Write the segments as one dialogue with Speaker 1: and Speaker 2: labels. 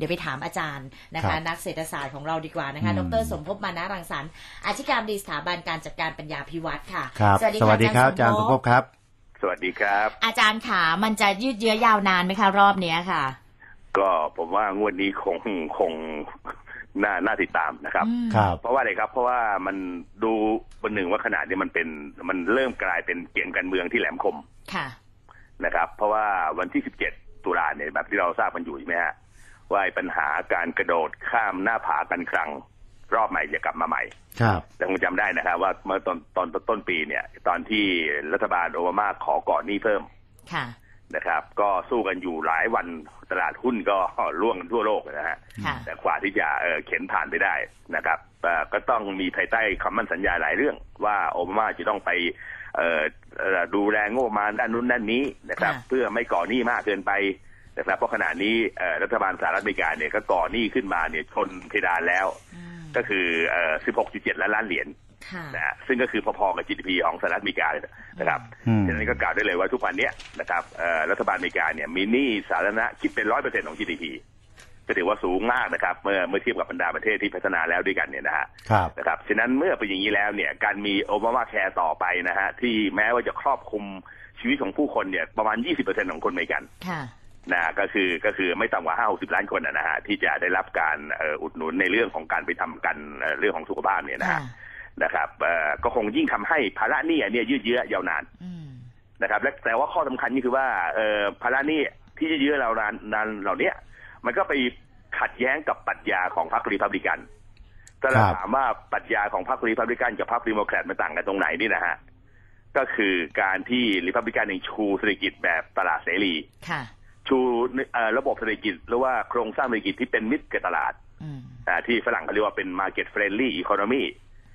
Speaker 1: เดี๋ยวไปถามอาจารย์นะคะ นักเศรษฐศาสตร์ของเราดีกว่านะคะ
Speaker 2: อืม
Speaker 1: ดรสมภพมานะรังสรรค์อธิการบดีสถาบันการจัดการปัญญาพิวัตรค่ะ
Speaker 2: ครับ
Speaker 1: สวัสดี
Speaker 2: สวัสดีครับะอาจารย์สมภพครับ
Speaker 3: สวัสดีครับ
Speaker 1: อาจารย์ขามันจะยืดเยื้อยาวนานไหมคะรอบเนี้ยค่ะ
Speaker 3: ก็ผมว่างวดนี้คงคงน่าน่าติดตามนะครับ
Speaker 1: อืม
Speaker 2: ครับ
Speaker 3: เพราะว่าอะไรครับ เพราะว่ามันดูบนหนึ่งว่าขนาดนี้มันเป็นมันเริ่มกลายเป็นเกมการเมืองที่แหลมคม
Speaker 1: ค่ะ
Speaker 3: นะครับ เพราะว่าวันที่17ตุลาเนี่ยแบบที่เราทราบกันอยู่ใช่ไหมฮะ ว่าไอ้ปัญหาการกระโดดข้ามหน้าผากันครั้งรอบใหม่จะกลับมาใหม่
Speaker 2: ครับ
Speaker 3: แต่คงจำได้นะครับ ว่าเมื่อตอนตอนต้นปีเนี่ย ตอนที่รัฐบาลโอบามาขอก่อนหนี้เพิ่ม
Speaker 1: ค่ะ
Speaker 3: นะครับ ก็สู้กันอยู่หลายวันตลาดหุ้นก็ร่วงกันทั่วโลกนะฮะ
Speaker 1: ค่ะ
Speaker 3: แต่กว่าที่จะเอ่อเข็นผ่านไปได้นะครับเอ่อก็ต้องมีภายใต้คำมั่นสัญญาหลายเรื่อง ว่าโอบามาจะต้องไปเอ่อเอ่อดูแลงบประมาณด้านนู้นด้านนี้นะครับ
Speaker 1: ค่ะ
Speaker 3: เพื่อไม่ก่อหนี้มากเกินไป นะครับเพราะขณะนี้เอ่อรัฐบาลสหรัฐอเมริกาเนี่ยก็ก่อหนี้ขึ้นมาเนี่ยชนเพดานแล้ว
Speaker 1: อืม
Speaker 3: ก็คือเอ่อ16.7 ล้านล้านเหรียญ
Speaker 1: ค่ะ
Speaker 3: นะฮะซึ่งก็คือพอๆกับ GDP ของสหรัฐอเมริกาเลยนะครับ
Speaker 2: อืม
Speaker 3: ฉะนั้นก็กล่าวได้เลยว่าทุกวันเนี้ยนะครับเอ่อรัฐบาลอเมริกาเนี่ยมีหนี้สาธารณะคิดเป็นร้อยเปอร์เซ็นต์ของ GDP ก็ถือว่าสูงมากนะครับ เมื่อเมื่อเทียบกับบรรดาประเทศที่พัฒนาแล้วด้วยกันเนี่ยนะฮะ
Speaker 2: ครับ
Speaker 3: นะครับฉะนั้นเมื่อเป็นอย่างนี้แล้วเนี่ยการมีโอบามาแคร์ต่อไปนะฮะที่แม้ว่าจะครอบคลุมชีวิตของผู้คนเนี่ยประมาณ 20%ของคนอเมริกัน
Speaker 1: ค่ะ
Speaker 3: นะก็คือก็คือไม่ต่ำกว่า5 60ล้านคนนะนะฮะที่จะได้รับการเอ่ออุดหนุนในเรื่องของการไปทำกันเอ่อเรื่องของสุขภาพเนี่ยนะฮะ
Speaker 1: ค่ะ
Speaker 3: นะครับเอ่อก็คงยิ่งทำให้ภาระหนี้อันเนี่ยยืดเยื้อยาวนาน
Speaker 1: อืม
Speaker 3: นะครับและแต่ว่าข้อสำคัญนี่คือว่าเอ่อภาระหนี้ที่ยืดเยื้อเรานานนานเหล่าเนี้ยมันก็ไปขัดแย้งกับปรัชญาของพรรครีพับลิกันถ้าเรา
Speaker 2: ครับ
Speaker 3: ถามว่าปรัชญาของพรรครีพับลิกันกับพรรครีโมแครตมันต่างกันตรงไหนนี่นะฮะก็คือการที่รีพับลิกันเองชูเศรษฐกิจแบบตลาดเสรี
Speaker 1: ค่ะ
Speaker 3: ชูเอ่อระบบเศรษฐกิจหรือว่าโครงสร้างเศรษฐกิจที่เป็นมิตรกับตลาด
Speaker 1: อืม
Speaker 3: อ่าที่ฝรั่งเขาเรียกว่าเป็น market friendly economy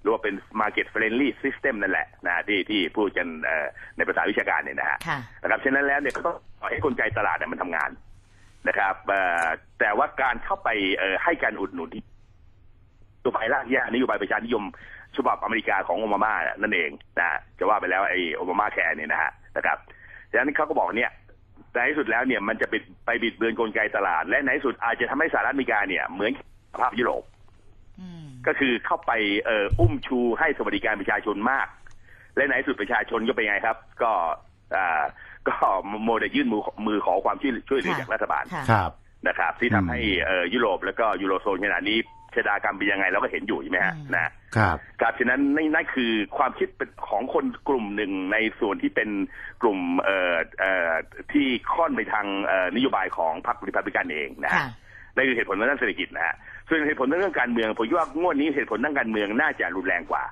Speaker 3: หรือว่าเป็น market friendly system นั่นแหละนะที่ที่พูดกันเอ่อในภาษาวิชาการเนี่ยนะฮะ
Speaker 1: ค่ะ
Speaker 3: นะครับฉะนั้นแล้วเนี่ยก็ต้องปล่อยให้กลไกตลาดเนี่ยมันทำงานนะครับเอ่อแต่ว่าการเข้าไปเอ่อให้การอุดหนุนที่นโยบายรากหญ้านโยบายประชานิยมฉบับอเมริกาของโอบามานั่นเองนะจะว่าไปแล้วไอ้โอบามาแคร์เนี่ยนะฮะนะครับฉะนั้นเขาก็บอกเนี่ย ในที่สุดแล้วเนี่ยมันจะไปไปบิดเบือนกลไกตลาด และในที่สุดอาจจะทำให้สหรัฐอเมริกาเนี่ย เหมือนสภาพยุโรป
Speaker 1: อืม
Speaker 3: ก็คือเข้าไปเอ่ออุ้มชูให้สวัสดิการประชาชนมาก และในที่สุดประชาชนก็เป็นไงครับ ก็อ่าก็โมเดลยื่นมือมือขอความช่วยช่วยเหลือ
Speaker 1: ค่ะ
Speaker 3: จากรัฐบาล
Speaker 1: ค่ะ
Speaker 2: ครับ
Speaker 3: นะครับ ที่ทำให้เอ่อยุโรปแล้วก็ยูโรโซนขณะนี้ ชะตากรรมเป็นยังไงเราก็เห็นอยู่ใช่ไหมฮะ
Speaker 1: อืม
Speaker 3: นะครับครับฉะนั้นนั่นนั่นคือความคิดเป็นของคนกลุ่มหนึ่งในส่วนที่เป็นกลุ่มเอ่อเอ่อที่ค่อนไปทางเอ่อนโยบายของพรรคริพับลิกันเองนะฮะ
Speaker 1: ค่ะ
Speaker 3: นั่นคือเหตุผลทางด้านเศรษฐกิจนะฮะส่วนเหตุผลทางเรื่องการเมืองผมคิดว่างวดนี้เหตุผลทางการเมืองน่าจะรุนแรงกว่า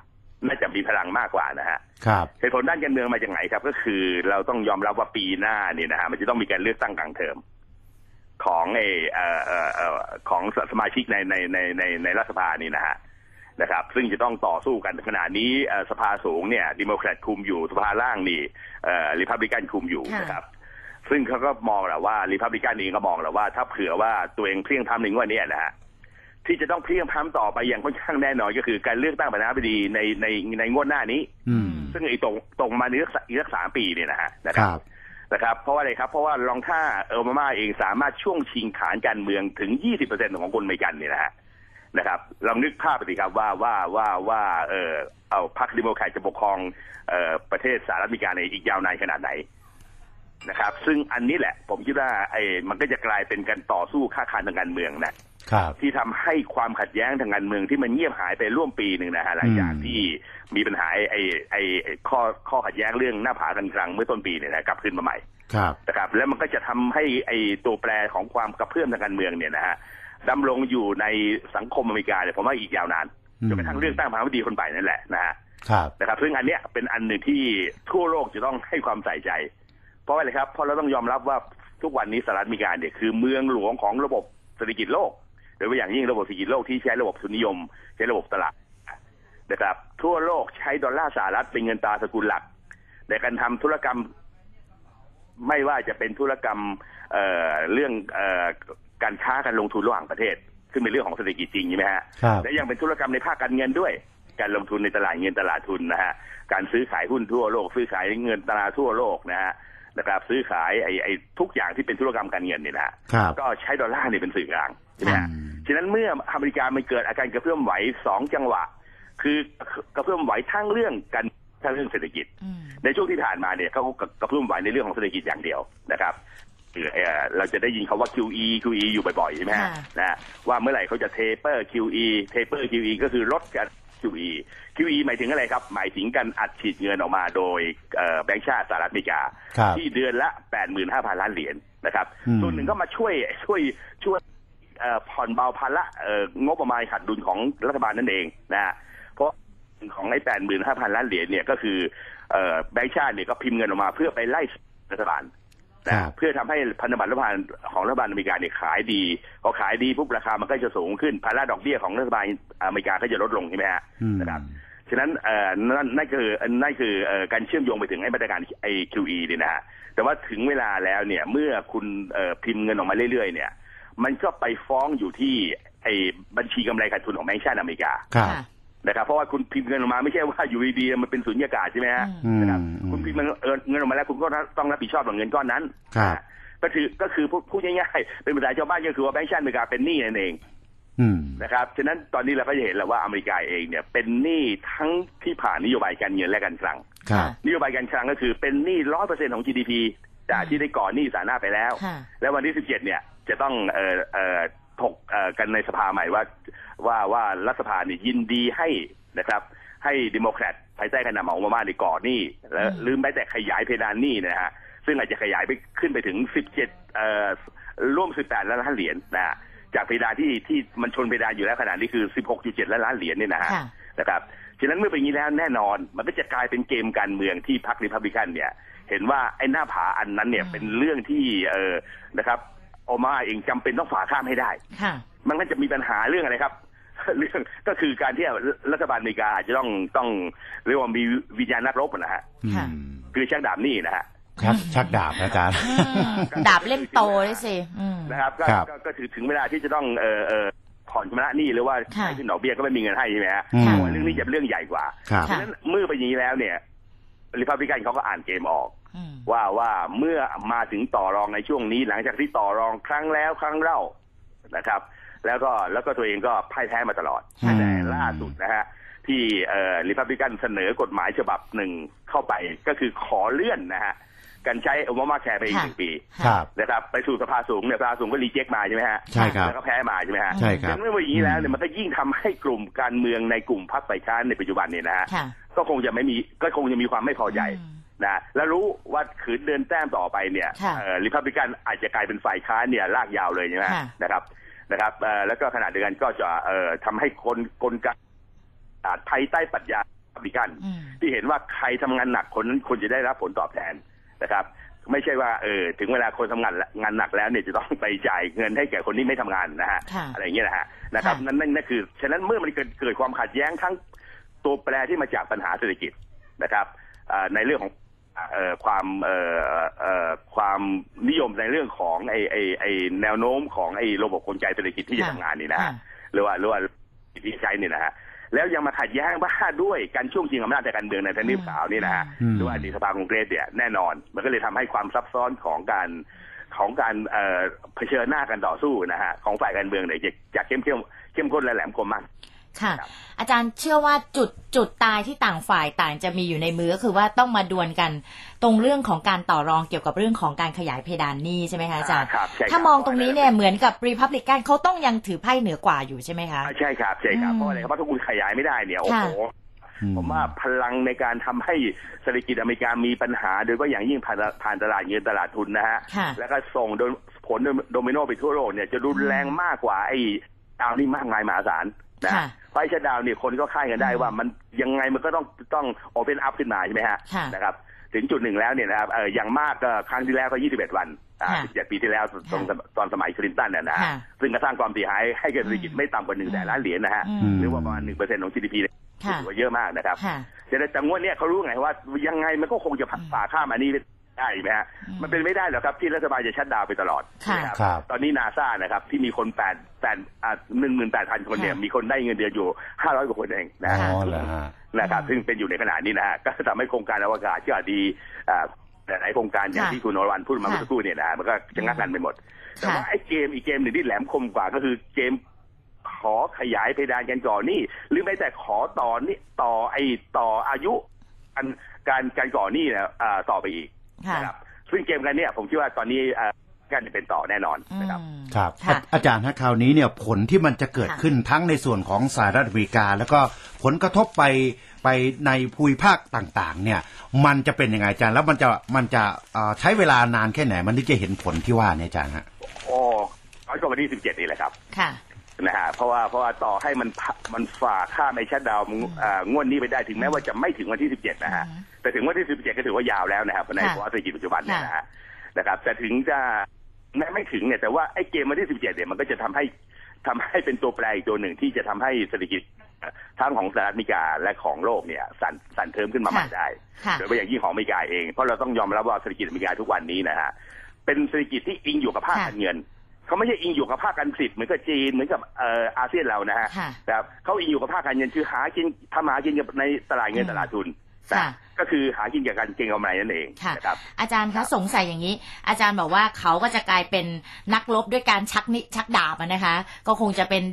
Speaker 3: น่าจะมีพลังมากกว่านะฮะ
Speaker 2: ครับ
Speaker 3: เหตุผลด้านการเมืองมาจากไหนครับ ก็คือเราต้องยอมรับว่าปีหน้าเนี่ยนะฮะมันจะต้องมีการเลือกตั้งกลางเทอม ของไอเอ่อเอ่อเอ่อของสมาชิกในในในในในรัฐสภานี่นะฮะนะครับ ซึ่งจะต้องต่อสู้กันขณะนี้เอ่อสภาสูงเนี่ยดิโมแครตคุมอยู่สภาล่างนี่เอ่อริพับลิกันคุมอยู่
Speaker 1: ค่ะ
Speaker 3: นะครับ ซึ่งเขาก็มองแหละว่าริพับลิกันเองก็มองแหละว่า ถ้าเผื่อว่าตัวเองเพลียงพล้ำในงวดเนี้นะฮะที่จะต้องเพลียงพล้ำต่อไปอย่างค่อนข้างแน่นอนก็คือการเลือกตั้งประธานาธิบดีในในในงวดหน้านี้
Speaker 2: อืม
Speaker 3: ซึ่งไอ้ตรงตรงมาในอีกสักอีกสักสามปีเนี่ยนะฮะนะ
Speaker 2: ค
Speaker 3: ครับ
Speaker 2: รับ
Speaker 3: นะครับเพราะว่าอะไรครับเพราะว่าลองถ้าโอบามาเองสามารถช่วงชิงฐานการเมืองถึง 20%ของคนอเมริกันเนี่ยนะฮะนะครับลองนึกภาพไปสิครับว่าว่าว่าว่าเออเอาพรรคดิโมแครตจะปกครองเอ่อประเทศสหรัฐอเมริกาในอีกยาวนานขนาดไหนนะครับ ซึ่งอันนี้แหละ ผมคิดว่าไอ้มันก็จะกลายเป็นการต่อสู้ค่าคานทางการเมืองนะ ที่ทำให้ความขัดแย้งทางการเมืองที่มันเงียบหายไปร่วมปีหนึ่งนะฮะหลังจาก
Speaker 2: อืม
Speaker 3: ที่มีปัญหาไอ้ไอ้ไอ้ไอ้ข้อข้อขัดแย้งเรื่องหน้าผากันกลางเมื่อต้นปีเนี่ยนะกลับขึ้นมาใหม่
Speaker 2: ครับ
Speaker 3: นะครับ แล้วมันก็จะทำให้ไอ้ตัวแปรของความกระเพื่อมทางการเมืองเนี่ยนะฮะดำรงอยู่ในสังคมอเมริกาเนี่ยผมว่าอีกยาวนาน
Speaker 2: อืม
Speaker 3: จนกระทั่งเรื่องตั้งประธานาธิบดีคนใหม่นั่นแหละนะฮะ
Speaker 2: ครับ
Speaker 3: นะครับซึ่งอันเนี้ยเป็นอันหนึ่งที่ทั่วโลกจะต้องให้ความใส่ใจ เพราะอะไรครับเพราะเราต้องยอมรับว่าทุกวันนี้สหรัฐอเมริกาเนี่ยคือเมืองหลวงของระบบเศรษฐกิจโลก โดยเฉพาะอย่างยิ่งระบบเศรษฐกิจโลกที่ใช้ระบบทุนนิยม ใช้ระบบตลาดนะครับ ทั่วโลกใช้ดอลลาร์สหรัฐเป็นเงินตราสกุลหลัก ในการทำธุรกรรม ไม่ว่าจะเป็นธุรกรรมเอ่อเรื่องเอ่อการค้าการลงทุนระหว่างประเทศ ซึ่งเป็นเรื่องของเศรษฐกิจจริงใช่ไหมฮะ
Speaker 2: ครับ
Speaker 3: และยังเป็นธุรกรรมในภาคการเงินด้วย การลงทุนในตลาดเงินตลาดทุนนะฮะการซื้อขายหุ้นทั่วโลก ซื้อขายเงินตราทั่วโลกนะฮะนะครับซื้อขายไอ้ไอ้ทุกอย่างที่เป็นธุรกรรมการเงินเนี่ยนะฮะ
Speaker 2: ครับ
Speaker 3: ก็ใช้ดอลลาร์เนี่ยเป็นสื่อกลาง ใช่ไหมฮะ
Speaker 2: อืม
Speaker 3: ฉะนั้นเมื่ออเมริกามันเกิดอาการกระเพื่อมไหวสองจังหวะ คือกระเพื่อมไหวทั้งเรื่องการทั้งเรื่องเศรษฐกิจ
Speaker 1: อืม
Speaker 3: ในช่วงที่ผ่านมาเนี่ยเขาก็กระเพื่อมไหวในเรื่องของเศรษฐกิจอย่างเดียวนะครับคือเอ่อเราจะได้ยินคาว่า QE QE อยู่บ่อยๆใช่ไหมฮะ
Speaker 1: ค่ะ
Speaker 3: นะว่าเมื่อไหร่เขาจะ taper QE taper QE ก็คือลดการ QE QE หมายถึงอะไรครับ หมายถึงการอัดฉีดเงินออกมาโดยเอ่อแบงก์ชาติสหรัฐอเมริกา
Speaker 2: ครับ
Speaker 3: ที่เดือนละ 85,000 ล้านเหรียญนะครับ
Speaker 2: อืม
Speaker 3: ส่วนหนึ่งก็มาช่วยช่วยช่วยเอ่อ ผ่อนเบาภาระเอ่องบประมาณขาดดุลของรัฐบาลนั่นเองนะฮะเพราะของไอ้85,000ล้านเหรียญเนี่ยก็คือเอ่อแบงก์ชาติเนี่ยก็พิมพ์เงินออกมาเพื่อไปไล่รัฐบาล
Speaker 2: ครั
Speaker 3: นะ
Speaker 2: บ
Speaker 3: เพื่อทำให้พันธบัตรรัฐบาลของรัฐบาลอเมริกาเนี่ยขายดีพอขายดีปุ๊บราคามันก็จะสูงขึ้นภาระดอกเบี้ยของรัฐบาลอเมริกาก็จะลดลงใช่ไหมฮะ
Speaker 2: อืม
Speaker 3: นะครับฉะนั้นเอ่อนั่นนั่นคือนั่นคือเอ่อการเชื่อมโยงไปถึงไอ้มาตรการไอ้ QE เนี่ยนะฮะแต่ว่าถึงเวลาแล้วเนี่ยเมื่อคุณเอ่อพิมพ์เงินออกมาเรื่อยๆเนี่ย มันก็ไปฟ้องอยู่ที่ไอ้บัญชีกำไรขาดทุนของแบงก์ชาติอเมริกา
Speaker 2: ครับ
Speaker 1: ค่ะ
Speaker 3: นะครับเพราะว่าคุณพิมพ์เงินออกมาไม่ใช่ว่าอยู่ดีๆมันเป็นสุญญากาศใช่ไหมฮะ
Speaker 1: อื
Speaker 2: ม
Speaker 3: นะครับ
Speaker 2: อืม
Speaker 3: คุณพิมพ์เงินเอ่อเงินออกมาแล้วคุณก็ต้องรับผิดชอบกับเงินก้อนนั้น
Speaker 2: ครับ
Speaker 3: นะก็คือก็คือพูดพูดง่ายๆ เป็นภาษาชาวบ้านก็คือว่าแบงก์ชาติอเมริกาเป็นหนี้นั่นเอง
Speaker 2: อืม
Speaker 3: นะครับฉะนั้นตอนนี้เราก็จะเห็นแล้วว่าอเมริกาเองเนี่ยเป็นหนี้ทั้งที่ผ่านนโยบายการเงินและการคลัง
Speaker 2: ครับ
Speaker 3: นโยบายการคลังก็คือเป็นหนี้ร้อยเปอร์เซ็นของ GDP จากที่ได้ก่อนหนี้สาธารณะไปแล้ว
Speaker 1: ค่ะ
Speaker 3: แล้ววันที่17เนี่ย จะต้องเอ่อเอ่อถกเอ่อกันในสภาใหม่ว่าว่าว่ารัฐสภาเนี่ยยินดีให้นะครับ ให้ดิโมแครตภายใต้การนำของโอบามาในก่อนหนี้และ
Speaker 1: อืม
Speaker 3: ลืมไปแต่ขยายเพดานหนี้นะฮะซึ่งอาจจะขยายไปขึ้นไปถึง 17เอ่อร่วม 18 ล้านล้านเหรียญนะฮะจากเพดานที่ที่มันชนเพดานอยู่แล้วขนาดนี้คือ 16.7 ล้านล้านเหรียญเนี่ยนะฮะ
Speaker 1: ค่ะ
Speaker 3: นะครับฉะนั้นเมื่อเป็นอย่างนี้แล้วแน่นอน มันก็จะกลายเป็นเกมการเมืองที่พรรคริพับลิกันเนี่ย เห็นว่าไอ้หน้าผาอันนั้นเนี่ย
Speaker 1: อืม
Speaker 3: เป็นเรื่องที่เออนะครับ โอบามาเองจำเป็นต้องฝ่าข้ามให้ได้
Speaker 1: ค่ะ
Speaker 3: มันก็จะมีปัญหาเรื่องอะไรครับ เรื่องก็คือการที่รัฐบาลอเมริกาอาจจะต้องต้องเรียกว่ามีวิญญาณนักรบนะฮะ
Speaker 2: อื
Speaker 1: ค่ะ
Speaker 2: ม
Speaker 3: คือชักดาบหนี่นะฮะ
Speaker 2: ชักชักดาบนะอาจารย์
Speaker 1: อืมดาบเล่มโตด้วยสิอืม
Speaker 3: นะครับก็
Speaker 2: ครับ
Speaker 3: ก็ก็ถือถึงเวลาที่จะต้องเออเออผ่อนชำระหนี้หรือว่า
Speaker 1: ค่ะ
Speaker 3: ใช้ขึ้นดอกเบี้ยก็ไม่มีเงินให้ใช่ไหมฮะ
Speaker 2: อืม
Speaker 3: เพราะว่าเรื่องนี้จะเป็นเรื่องใหญ่กว่า
Speaker 2: ครับ
Speaker 3: ฉะนั้นเมื่อเป็นอย่างนี้แล้วเนี่ยริพับลิกันเขาก็อ่านเกมออก
Speaker 1: อืม
Speaker 3: ว่าว่าเมื่อมาถึงต่อรองในช่วงนี้ หลังจากที่ต่อรองครั้งแล้วครั้งเล่านะครับ แล้วก็แล้วก็ตัวเองก็พ่ายแพ้มาตลอด
Speaker 2: อืม
Speaker 3: แต่ล่าสุดนะฮะที่เอ่อริพับลิกันเสนอกฎหมายฉบับหนึ่งเข้าไปก็คือขอเลื่อนนะฮะการใช้โอบามาแคร์ไปอีก
Speaker 1: ค่ะ
Speaker 3: หนึ่งปี
Speaker 2: ครับ
Speaker 3: นะครับไปสู่สภาสูงเนี่ยสภาสูงก็รีเจ็คมาใช่ไหมฮะ
Speaker 2: ใช่ครับ
Speaker 3: แล้วก็แพ้มาใช่ไหมฮะ
Speaker 2: ใช่ครับ
Speaker 3: ดังนั้นเมื่ออย่างนี้แล้วเนี่ยมันก็ยิ่งทำให้กลุ่มการเมืองในกลุ่มพรรคฝ่ายค้านในปัจจุบันเนี่ยนะฮะ
Speaker 1: ค่ะ
Speaker 3: ก็คงจะไม่มีก็คงจะมีความไม่พอใจ
Speaker 1: อืม
Speaker 3: นะแล้วรู้ว่าขืนเดินแต้มต่อไปเนี่ย
Speaker 1: ค่ะ
Speaker 3: ริพับลิกันอาจจะกลายเป็นฝ่ายค้านเนี่ยลากยาวเลยใช่ไหม
Speaker 1: ค่ะ
Speaker 3: นะครับนะครับเอ่อแล้วก็ขณะเดียวกันก็จะเอ่อทำให้คนกลไกอ่าภายใต้ปรัชญาริพับลิกัน
Speaker 1: อืม
Speaker 3: ที่เห็นว่าใครทำงานหนักคนนั้นควรจะได้รับผลตอบแทนนะครับไม่ใช่ว่าเออถึงเวลาคนทำงานงานหนักแล้วเนี่ยจะต้องไปจ่ายเงินให้แก่คนที่ไม่ทำงานนะฮะ
Speaker 1: ค่ะ
Speaker 3: อะไรอย่างเงี้ยนะฮะนะครับ
Speaker 1: ค่ะ
Speaker 3: นั่นนั่นนั่นคือฉะนั้นเมื่อมันเกิดเกิดความขัดแย้งทั้งตัวแปรที่มาจากปัญหาเศรษฐกิจนะครับอ่าในเรื่องของเอ่อ ความเอ่อเอ่อความนิยมในเรื่องของไอไอไอแนวโน้มของไอระบบกลไกเศรษฐกิจที่จะ
Speaker 1: ค่ะ
Speaker 3: ทำงานนี่นะฮะ
Speaker 1: ค่ะ
Speaker 3: หรือว่าหรือว่าที่ใช้เนี่ยนะฮะแล้วยังมาขัดแย้งบ้าด้วยการช่วงชิงอำนาจในการเมืองในทางนิบขาวนี่นะฮะ
Speaker 2: อืม
Speaker 3: หรือว่าอดีตสภาคองเกรสเนี่ยแน่นอน มันก็เลยทำให้ความซับซ้อนของการของการเอ่อเผชิญหน้ากันต่อสู้นะฮะของฝ่ายการเมืองเนี่ยจะจะเข้มเข้มเข้มข้นและแหลมคมมาก
Speaker 1: ค่ะ
Speaker 3: ครับ
Speaker 1: อาจารย์เชื่อว่าจุดจุดตายที่ต่างฝ่ายต่างจะมีอยู่ในมือก็คือว่าต้องมาดวลกันตรงเรื่องของการต่อรองเกี่ยวกับเรื่องของการขยายเพดานหนี้ใช่ไหมคะอาจารย์
Speaker 3: ครับใช่ครับ
Speaker 1: ถ้ามองตรงนี้เนี่ยเหมือนกับรีพับลิกันเขาต้องยังถือไพ่เหนือกว่าอยู่ใช่ไหมคะ
Speaker 3: อ่าใช่ครับใช่ครับ
Speaker 1: อืม
Speaker 3: เพราะอะไรครับเพราะถ้าคุณขยายไม่ได้เนี่ยโอ้โห
Speaker 2: อื
Speaker 3: ผมว่าพลังในการทำให้เศรษฐกิจอเมริกามีปัญหา โดยเฉพาะอย่างยิ่งผ่านผ่านตลาดเงินตลาดทุนนะฮะ
Speaker 1: ค่ะ
Speaker 3: แล้วก็ส่งโดยผลโดมิโนไปทั่วโลกเนี่ยจะรุนแรงมากกว่าไอ้ดาวนี่มากมายมหาศาล นะ
Speaker 1: ค่ะ
Speaker 3: ไฟชัดดาวน์เนี่ยคนก็คาดกันได้
Speaker 1: อืม
Speaker 3: ว่ามันยังไงมันก็ต้องต้องโอเปนอัพขึ้นมาใช่ไหมฮะ
Speaker 1: ค่ะ
Speaker 3: นะครับถึงจุดหนึ่งแล้วเนี่ยนะครับเอออย่างมากก็ครั้งที่แล้วก็ 21 วันอ่า
Speaker 1: ค่ะ
Speaker 3: 17ปีที่แล้วตอนตอนสมัยคลินตันเนี่ยนะฮะ
Speaker 1: ค่ะ
Speaker 3: ซึ่งก็สร้างความเสียหายให้กับเศรษฐกิจ
Speaker 1: อืม
Speaker 3: ไม่ต่ำกว่า1แสนล้านเหรียญนะฮะ
Speaker 1: อืม
Speaker 3: หรือว่าประมาณ1เปอร์เซ็นต์ของ GDP เนี่ย
Speaker 1: ค่ะ
Speaker 3: ถือว่าเยอะมากนะครับ
Speaker 1: ค่ะ
Speaker 3: แต่แต่งวดเนี้ยเขารู้ไงว่ายังไงมันก็คงจะฝ่าข้ามอันนี้ ได้ไหมฮะ
Speaker 1: อืม
Speaker 3: มันเป็นไม่ได้หรอกครับที่รัฐบาลจะชัดดาวน์ไปตลอด
Speaker 1: ค่ะ
Speaker 3: นะ
Speaker 2: ครับ
Speaker 3: ตอนนี้นาซานะครับ ที่มีคนแปดแปดอ่าหนึ่งหมื่นแปดพันคนเนี่ย
Speaker 1: ค่ะ
Speaker 3: มีคนได้เงินเดือนอยู่ห้าร้อยกว่าคนเองนะ
Speaker 2: อ๋
Speaker 3: ฮะ
Speaker 2: อเหรอฮะ
Speaker 3: นะครับ
Speaker 1: อืม
Speaker 3: ซึ่งเป็นอยู่ในขณะนี้นะฮะก็ทำให้โครงการอวกาศที่อาจดีอ่าแต่หลายโครงการอย่าง
Speaker 1: ค่ะ
Speaker 3: ที่คุณนรวันพูดมา
Speaker 1: ค่ะ
Speaker 3: เมื่อสักครู่เนี่ยนะมันก็จะงักกันไปหมด แต่ว่า
Speaker 1: ค่ะ
Speaker 3: ไอ้เกมอีกเกมหนึ่งที่แหลมคมกว่าก็คือเกมขอขยายเพดานการก่อหนี้หรือแม้แต่ขอต่อนี่ต่อไอ้ต่ออายุการการการก่อหนี้เนี่ยอ่าต่อไปอีก
Speaker 1: ค่ะ
Speaker 3: นะครับซึ่งเกมกันเนี่ยผมคิดว่าตอนนี้อ่าการจะเป็นต่อแน่นอน
Speaker 1: อื
Speaker 3: นะครับ
Speaker 1: ม
Speaker 2: ครับ
Speaker 1: ค่ะ
Speaker 2: อาอาจารย์ฮะคราวนี้เนี่ยผลที่มันจะเกิด
Speaker 1: ค่ะ
Speaker 2: ขึ้นทั้งในส่วนของสหรัฐอเมริกา แล้วก็ผลกระทบไปไปในภูมิภาคต่างๆ เนี่ย มันจะเป็นยังไงอาจารย์แล้วมันจะมันจะเอ่อใช้เวลานานแค่ไหนมันถึงจะเห็นผลที่ว่าเนี่ยอาจารย์ฮะ
Speaker 3: โอ้ร้อยกว่าวันที่สิบเจ็ดนี่แหละครับ
Speaker 1: ค่ะ
Speaker 3: นะฮะเพราะว่าเพราะว่าต่อให้มันพะมันฝ่าข้ามไอ้ชัดดาวน์อ่างวดนี้ไปได้ถึงแม้ว่าจะไม่ถึงวันที่สิบเจ็ดนะฮะ
Speaker 1: อืม
Speaker 3: แต่ถึงวันที่สิบเจ็ดก็ถือว่ายาวแล้วนะครับใน
Speaker 1: ค่ะ
Speaker 3: ภาวะเศรษฐกิจปัจจุบันเนี่ย
Speaker 1: ค่ะ
Speaker 3: นะฮะนะครับแต่ถึงจะแม้ไม่ถึงเนี่ยแต่ว่าไอ้เกมวันที่สิบเจ็ดเนี่ยมันก็จะทำให้ทำให้เป็นตัวแปรอีกตัวหนึ่งที่จะทำให้เศรษฐกิจทั้งของสหรัฐอเมริกาและของโลกเนี่ยสั่นสั่นเทิมขึ้นมาใหม่ได้
Speaker 1: ค่ะ
Speaker 3: โดยเฉพาะอย่างยิ่งของอเมริกาเองเพราะเราต้องยอมรับว่าเศรษฐกิจอเมริกาทุกวันนี้นะฮะเป็นเศรษฐกิจที่อิงอยู่กับภาค
Speaker 1: ค่ะ
Speaker 3: การเงิน เขาไม่ใช่อิงอยู่กับภาคการผลิตเหมือนกับจีนเหมือนกับเอ่ออาเซียนเรานะฮะ
Speaker 1: ค่ะ
Speaker 3: นะครับเขาอิงอยู่กับภาคการเงินคือหากินทำหากินกับในตลาดเงิน
Speaker 1: อืม
Speaker 3: ตลาดทุน
Speaker 1: ค่ะ
Speaker 3: นะก็คือหากินกับการเก็งกำไรนั่นเอง
Speaker 1: ค่ะ
Speaker 3: นะครับ
Speaker 1: อาจารย์คะสงสัยอย่างนี้ อาจารย์บอกว่าเขาก็จะกลายเป็นนักรบด้วยการชักนิชักดาบอะนะคะ ก็คงจะเป็น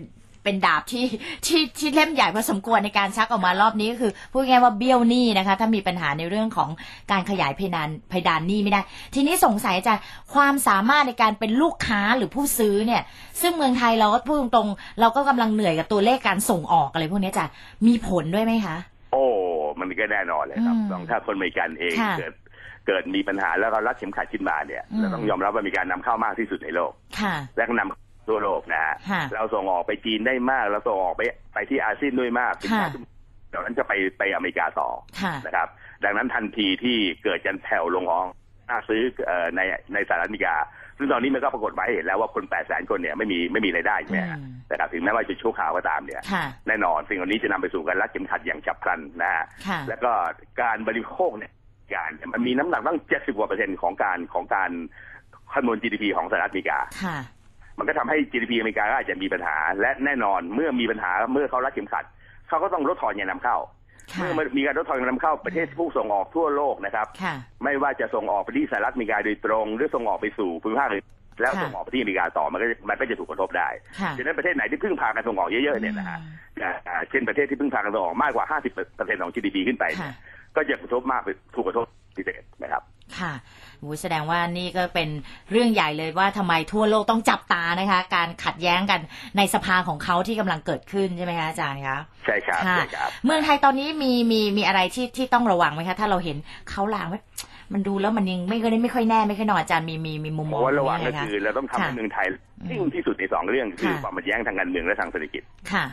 Speaker 1: เป็นดาบที่ที่ที่เล่มใหญ่พอสมควรในการชักออกมารอบนี้ก็คือพูดง่ายๆว่าเบี้ยวหนี้นะคะ ถ้ามีปัญหาในเรื่องของการขยายเพดานเพดานหนี้ไม่ได้ ทีนี้สงสัยอาจารย์ความสามารถในการเป็นลูกค้าหรือผู้ซื้อเนี่ย ซึ่งเมืองไทยเราก็พูดตรงๆ เราก็กำลังเหนื่อยกับตัวเลขการส่งออกอะไรพวกนี้อาจารย์มีผลด้วยไหมคะ
Speaker 3: โอ้มันก็แน่นอนเลยครับ
Speaker 1: อืม
Speaker 3: ลองถ้าคนอเมริกันเอง
Speaker 1: ค่ะ
Speaker 3: เกิดเกิดมีปัญหาแล้วก็รัดเข็มขัดขึ้นมาเนี่ย
Speaker 1: อืม
Speaker 3: เราต้องยอมรับว่ามีการนำเข้ามากที่สุดในโลก
Speaker 1: ค่ะ
Speaker 3: และก็นำ ทั่วโลกนะฮะ
Speaker 1: ค่ะ
Speaker 3: เราส่งออกไปจีนได้มาก เราส่งออกไปไปที่อาเซียนด้วยมากสินค้า
Speaker 1: ค่ะ
Speaker 3: ทุกเดี๋ยวนั้นจะไปไปอเมริกาต่อ
Speaker 1: ค่ะ
Speaker 3: นะครับ ดังนั้นทันทีที่เกิดการแผ่วลงอองน่าซื้อเอ่อในในสหรัฐอเมริกา ซึ่งตอนนี้มันก็ปรากฏมาให้เห็นแล้วว่าคน8แสนคนเนี่ยไม่มีไม่มีรายได้ใช่ไหมฮะ
Speaker 1: อืม
Speaker 3: นะครับถึงแม้ว่าจะชั่วคราวก็ตามเนี่ย
Speaker 1: ค่ะ
Speaker 3: แน่นอนสิ่งเหล่านี้จะนำไปสู่การรัดเข็มขัดอย่างฉับพลันนะฮะ
Speaker 1: ค่ะ
Speaker 3: แล้วก็การบริโภคเนี่ยการเนี่ยมันมีน้ำหนักตั้ง70กว่าเปอร์เซ็นต์ของการของการคำนวณ GDP ของสหรัฐอเมริกา
Speaker 1: ค่ะ
Speaker 3: มันก็ทำให้ GDP อเมริกาก็อาจจะมีปัญหา และแน่นอนเมื่อมีปัญหาเมื่อเขารัดเข็มขัดเขาก็ต้องลดทอนเงินนำเข้า
Speaker 1: ค่ะ
Speaker 3: เมื่อมันมีการลดทอนเงินนำเข้าประเทศผู้ส่งออกทั่วโลกนะครับ
Speaker 1: ค่ะ
Speaker 3: ไม่ว่าจะส่งออกไปที่สหรัฐอเมริกาโดยตรง หรือส่งออกไปสู่ภูมิภาคอื่นแล้ว
Speaker 1: ค่ะ
Speaker 3: ส่งออกไปที่อเมริกาต่อมันก็จะมันก็จะถูกกระทบได้
Speaker 1: ค่ะ
Speaker 3: ฉะนั้นประเทศไหนที่พึ่งพาการส่งออกเยอะๆเนี่ยนะฮะอ่าเช่นประเทศที่พึ่งพาการส่งออกมากกว่า 50%ของ GDP ขึ้นไปเนี่
Speaker 1: ค่ะ
Speaker 3: ยก็จะกระทบมากถูกกระทบพิเศษนะครับ
Speaker 1: ค่ะโอ้ยแสดงว่านี่ก็เป็นเรื่องใหญ่เลยว่าทำไมทั่วโลกต้องจับตานะคะ การขัดแย้งกันในสภาของเขาที่กำลังเกิดขึ้นใช่ไหมคะอาจารย์คะ
Speaker 3: ใช่ครับ
Speaker 1: ค่ะ
Speaker 3: ใช่ครับ
Speaker 1: เมืองไทยตอนนี้มีมีมีอะไรที่ที่ต้องระวังไหมคะถ้าเราเห็นเขาลางว่ามันดูแล้วมันยังไม่ก็ได้ไม่ค่อยแน่ไม่ค่อยนอนอาจารย์มีมีมีมุม
Speaker 3: เพ
Speaker 1: มอง
Speaker 3: ราะว่าระหว่าง
Speaker 1: ยั
Speaker 3: ก็
Speaker 1: ไคะ
Speaker 3: คือเราต้องทำให้
Speaker 1: ค่ะ
Speaker 3: เมืองไทย
Speaker 1: อืม
Speaker 3: นิ่งที่สุดในสองเรื่องคือ
Speaker 1: ค่ะ
Speaker 3: ความขัดแย้งทางการเมืองและทางเศรษฐกิจ
Speaker 1: ค่ะ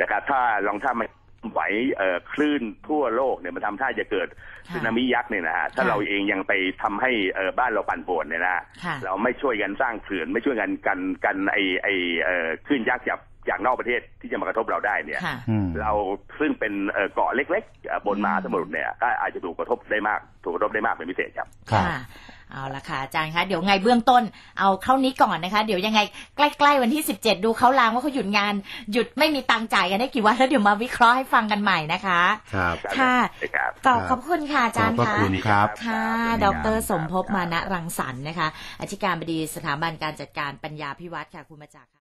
Speaker 3: นะครับถ้าลองถ้ามัน ไหวเอ่อคลื่นทั่วโลกเนี่ยมันทำท่าจะเกิด
Speaker 1: ค่ะ
Speaker 3: สึนามิยักษ์เนี่ยนะฮะถ้า
Speaker 1: ค่ะ
Speaker 3: เราเองยังไปทำให้เอ่อบ้านเราปั่นป่วนเนี่ยนะฮะ
Speaker 1: ค่ะ
Speaker 3: เราไม่ช่วยกันสร้างเขื่อนไม่ช่วยกันกันกันไอไอเอ่อคลื่นยักษ์จากจากนอกประเทศที่จะมากระทบเราได้เนี่ย
Speaker 1: ค่ะ
Speaker 2: อืม
Speaker 3: เราซึ่งเป็นเอ่อเกาะเล็กๆเอ่อบนมหาสมุทรเนี่ยก็อาจจะถูกกระทบได้มาก ถูกกระทบได้มากเป็นพิเศษครับ
Speaker 2: ครับ
Speaker 1: ค่ะ เอาละค่ะอาจารย์คะเดี๋ยวไงเบื้องต้นเอาเข้านี้ก่อนนะคะ เดี๋ยวยังไงใกล้ๆวันที่ 17 ดูเขาลางว่าเขาหยุดงาน หยุดไม่มีตังค์จ่ายกันได้กี่วันแล้วเดี๋ยวมาวิเคราะห์ให้ฟังกันใหม่นะคะ
Speaker 2: ครับ
Speaker 1: ค่ะ
Speaker 3: ครับ
Speaker 1: ขอบขอบคุณค่ะอาจารย์
Speaker 2: ขอบพระ
Speaker 1: ค่ะ
Speaker 2: คุณครับ
Speaker 1: ค่ะ
Speaker 3: ครับ
Speaker 1: ด
Speaker 3: สวัสดี
Speaker 1: ร
Speaker 3: ครับ
Speaker 1: สมภพมานะรังสรรค์นะคะอธิการบดีสถาบันการจัดการปัญญาพิวัตรค่ะคุณมาจากค่ะ